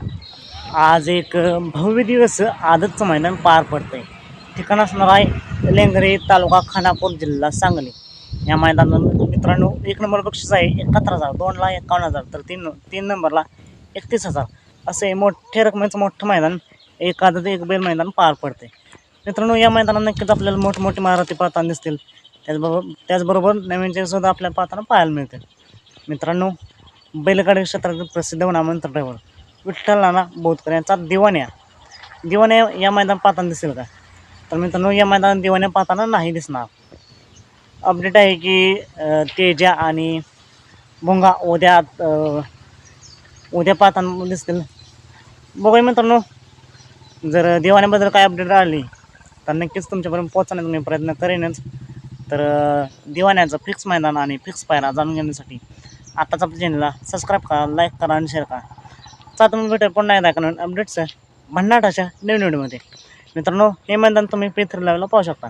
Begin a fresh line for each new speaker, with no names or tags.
आज एक भव्य दिवस आदतचं मैदान पार पडतं आहे ठिकाण असणार आहे लेंगरे तालुका खानापूर जिल्हा सांगली. या मैदानात मित्रांनो एक नंबर बक्षीस आहे एकाहत्तर हजार दोनला एकावन्न हजार तर तीन तीन नंबरला एकतीस हजार. असे मोठ्या रकमेचं मोठं मैदान एक आदत एक बैल मैदान पार पडते मित्रांनो या मैदानात नक्कीच आपल्याला मोठमोठी मारुती पाहताना दिसतील. त्याचबरोबर त्याचबरोबर नवीन सुद्धा आपल्याला पाहताना पाहायला मिळतील. मित्रांनो बैलगाडी क्षेत्रातील प्रसिद्ध नामंत्र ड्रायव्हर विठ्ठल नाना बोधकर यांचा दिवाण्या दिवाण्या या मैदान पाहताना दिसेल का? तर मित्रांनो या मैदानात दिवाण्या पाहताना नाही दिसणार. अपडेट आहे की तेजा आणि भोंगा उद्या उद्या पाहताना दिसतील. बघूया मित्रांनो जर दिवाण्याबद्दल काय अपडेट आली तर नक्कीच तुमच्यापर्यंत पोहोचण्याचा मी प्रयत्न करेनच. तर दिवाण्याचं फिक्स मैदान आणि फिक्स पायरा जाणून घेण्यासाठी आत्ताच आपल्या चॅनलला सबस्क्राईब करा लाईक करा आणि शेअर करा. चला तुम्ही भेटेल पुन्हा एकदा कारण अपडेट्स भन्नाटाच्या नवीन व्हिडिओमध्ये मित्रांनो हे मैदान तुम्ही पेथर लावायला पाहू शकता.